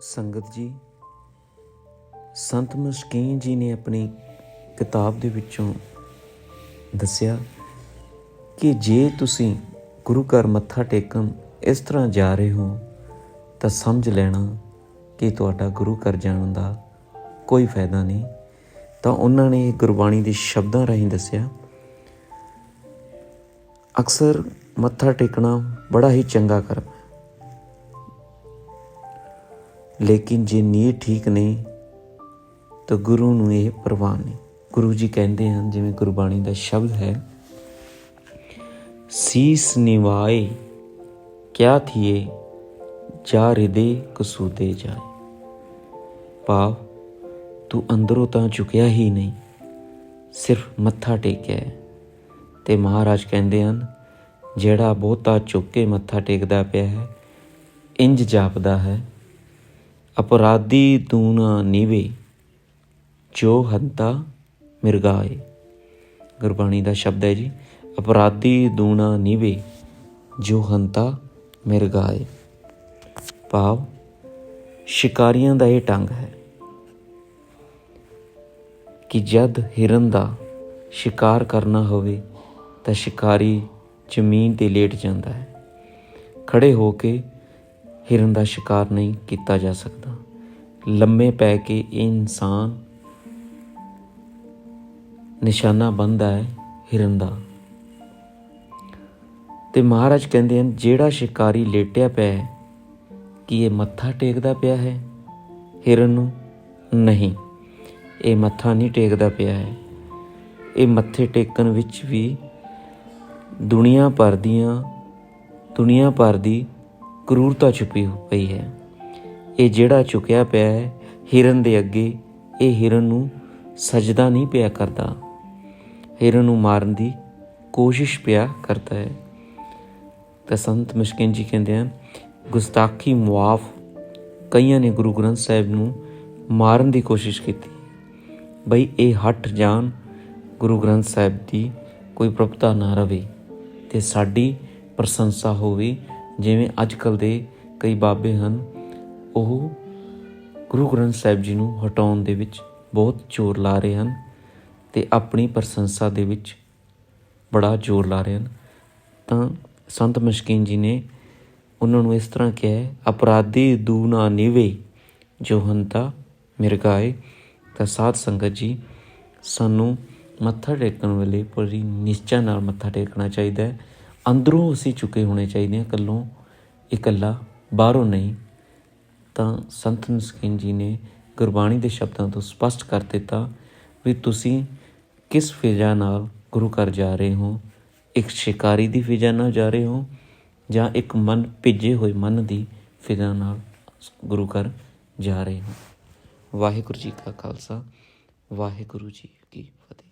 ਸੰਗਤ ਜੀ, ਸੰਤ ਮਸਕੀਨ ਜੀ ਨੇ ਆਪਣੀ ਕਿਤਾਬ ਦੇ ਵਿੱਚੋਂ ਦੱਸਿਆ ਕਿ ਜੇ ਤੁਸੀਂ ਗੁਰੂ ਘਰ ਮੱਥਾ ਟੇਕਣ ਇਸ ਤਰ੍ਹਾਂ ਜਾ ਰਹੇ ਹੋ, ਤਾਂ ਸਮਝ ਲੈਣਾ ਕਿ ਤੁਹਾਡਾ ਗੁਰੂ ਘਰ ਜਾਣ ਦਾ ਕੋਈ ਫਾਇਦਾ ਨਹੀਂ। ਤਾਂ ਉਹਨਾਂ ਨੇ ਗੁਰਬਾਣੀ ਦੇ ਸ਼ਬਦਾਂ ਰਾਹੀਂ ਦੱਸਿਆ, ਅਕਸਰ ਮੱਥਾ ਟੇਕਣਾ ਬੜਾ ਹੀ ਚੰਗਾ ਕਰਮ ਲੇਕਿਨ ਜੇ ਨੀਅਤ ਠੀਕ ਨਹੀਂ, ਤਾਂ ਗੁਰੂ ਨੂੰ ਇਹ ਪ੍ਰਵਾਨ ਨਹੀਂ। ਗੁਰੂ ਜੀ ਕਹਿੰਦੇ ਹਨ, ਜਿਵੇਂ ਗੁਰਬਾਣੀ ਦਾ ਸ਼ਬਦ ਹੈ, ਸੀਸ ਨਿਵਾਏ, ਕਿਆ ਥੀਏ, ਜਾ ਹਿਰਦੇ ਕਸੂਦੇ ਜਾਏ। ਭਾਵ ਤੂੰ ਅੰਦਰੋਂ ਤਾਂ ਝੁਕਿਆ ਹੀ ਨਹੀਂ, ਸਿਰਫ ਮੱਥਾ ਟੇਕਿਆ ਹੈ। ਤੇ ਮਹਾਰਾਜ ਕਹਿੰਦੇ ਹਨ, ਜਿਹੜਾ ਬਹੁਤਾ ਝੁੱਕ ਕੇ ਮੱਥਾ ਟੇਕਦਾ ਪਿਆ ਹੈ, ਇੰਜ ਜਾਪਦਾ ਹੈ। ਅਪਰਾਧੀ ਦੂਣਾ ਨੀਵੇ, ਜੋ ਹੰਤਾ ਮਿਰਗਾਏ ਗੁਰਬਾਣੀ ਦਾ ਸ਼ਬਦ ਹੈ ਜੀ, ਅਪਰਾਧੀ ਦੂਣਾ ਨੀਵੇ, ਜੋ ਹੰਤਾ ਮਿਰਗਾਏ ਭਾਵ, ਸ਼ਿਕਾਰੀਆਂ ਦਾ ਇਹ ਟੰਗ ਹੈ ਕਿ ਜਦ ਹਿਰਨ ਦਾ ਸ਼ਿਕਾਰ ਕਰਨਾ ਹੋਵੇ, ਤਾਂ ਸ਼ਿਕਾਰੀ ਜ਼ਮੀਨ ਤੇ ਲੇਟ ਜਾਂਦਾ ਹੈ। ਖੜੇ ਹੋ ਕੇ ਹਿਰਨ ਦਾ ਸ਼ਿਕਾਰ ਨਹੀਂ ਕੀਤਾ ਜਾ ਸਕਦਾ। ਲੰਮੇ ਪੈ ਕੇ ਇਹ ਇਨਸਾਨ ਨਿਸ਼ਾਨਾ ਬੰਦਾ ਹੈ ਹਿਰਨ ਦਾ। ਤੇ ਮਹਾਰਾਜ ਕਹਿੰਦੇ ਹਨ, ਜਿਹੜਾ ਸ਼ਿਕਾਰੀ ਲੇਟਿਆ ਪਿਆ ਹੈ, ਕੀ ਇਹ ਮੱਥਾ ਟੇਕਦਾ ਪਿਆ ਹੈ? ਹਿਰਨ ਨੂੰ, ਨਹੀਂ, ਇਹ ਮੱਥਾ ਨਹੀਂ ਟੇਕਦਾ ਪਿਆ ਹੈ। ਇਹ ਮੱਥੇ ਟੇਕਣ ਵਿੱਚ ਵੀ ਦੁਨੀਆ ਭਰ ਦੀਆਂ, ਦੁਨੀਆ ਭਰ ਦੀ ਕਰੂਰਤਾ ਛੁਪੀ ਪਈ ਹੈ। ਇਹ ਜਿਹੜਾ ਝੁਕਿਆ ਪਿਆ ਹੈ ਹਿਰਨ ਦੇ ਅੱਗੇ, ਇਹ ਹਿਰਨ ਨੂੰ ਸਜਦਾ ਨਹੀਂ ਪਿਆ ਕਰਦਾ। ਹਿਰਨ ਨੂੰ ਮਾਰਨ ਦੀ ਕੋਸ਼ਿਸ਼ ਪਿਆ ਕਰਦਾ ਹੈ। ਤਾਂ ਸੰਤ ਮਿਸ਼ਕਿਨ ਜੀ ਕਹਿੰਦੇ ਹਨ, ਗੁਸਤਾਖੀ ਮੁਆਫ ਕਈਆਂ ਨੇ ਗੁਰੂ ਗ੍ਰੰਥ ਸਾਹਿਬ ਨੂੰ ਮਾਰਨ ਦੀ ਕੋਸ਼ਿਸ਼ ਕੀਤੀ। ਬਈ ਇਹ ਹਟ ਜਾਣ, ਗੁਰੂ ਗ੍ਰੰਥ ਸਾਹਿਬ ਦੀ ਕੋਈ ਪ੍ਰਭਤਾ ਨਾ ਰਵੇ ਤੇ ਸਾਡੀ ਪ੍ਰਸ਼ੰਸਾ ਹੋਵੇ ਜਿਵੇਂ ਅੱਜ ਕੱਲ ਦੇ ਕਈ ਬਾਬੇ ਹਨ ਉਹ ਗੁਰੂ ਗ੍ਰੰਥ ਸਾਹਿਬ ਜੀ ਨੂੰ ਹਟਾਉਣ ਦੇ ਵਿੱਚ ਬਹੁਤ ਜ਼ੋਰ ਲਾ ਰਹੇ ਹਨ ਤੇ ਆਪਣੀ ਪ੍ਰਸ਼ੰਸਾ ਦੇ ਵਿੱਚ ਬੜਾ ਜ਼ੋਰ ਲਾ ਰਹੇ ਹਨ। ਤਾਂ ਸੰਤ ਮਸ਼ਕੀਨ ਜੀ ਨੇ ਉਹਨਾਂ ਨੂੰ ਇਸ ਤਰ੍ਹਾਂ ਕਿਹਾ ਹੈ, ਅਪਰਾਧੀ ਦੂਨਾ ਨਿਵੇ ਜੋ ਹੰਤਾ ਮਿਰਗਾਏ ਤਾਂ ਸਾਧ ਸੰਗਤ ਜੀ ਸਾਨੂੰ ਮੱਥਾ ਟੇਕਣ ਵੇਲੇ ਪੂਰੀ ਨਿਸ਼ਚਾ ਨਾਲ ਮੱਥਾ ਟੇਕਣਾ ਚਾਹੀਦਾ ਹੈ। ਅੰਦਰੋਂ ਅਸੀਂ ਚੁੱਕੇ ਹੋਣੇ ਚਾਹੀਦੇ ਹਾਂ ਇਕੱਲੋਂ, ਇਕੱਲਾ, ਬਾਹਰੋਂ ਨਹੀਂ। ਤਾਂ ਸੰਤ ਮਸਕੀਨ ਜੀ ਨੇ ਗੁਰਬਾਣੀ ਦੇ ਸ਼ਬਦਾਂ ਤੋਂ ਸਪਸ਼ਟ ਕਰ ਦਿੱਤਾ ਵੀ ਤੁਸੀਂ ਕਿਸ ਫਿਜ਼ਾ ਨਾਲ ਗੁਰੂ ਘਰ ਜਾ ਰਹੇ ਹੋ? ਇੱਕ ਸ਼ਿਕਾਰੀ ਦੀ ਫਿਜ਼ਾ ਨਾਲ ਜਾ ਰਹੇ ਹੋ ਜਾਂ ਇੱਕ ਮਨ ਭਿੱਜੇ ਹੋਏ ਮਨ ਦੀ ਫਿਜ਼ਾ ਨਾਲ ਗੁਰੂ ਘਰ ਜਾ ਰਹੇ ਹੋ? ਵਾਹਿਗੁਰੂ ਜੀ ਕਾ ਖਾਲਸਾ, ਵਾਹਿਗੁਰੂ ਜੀ ਕੀ ਫਤਿਹ।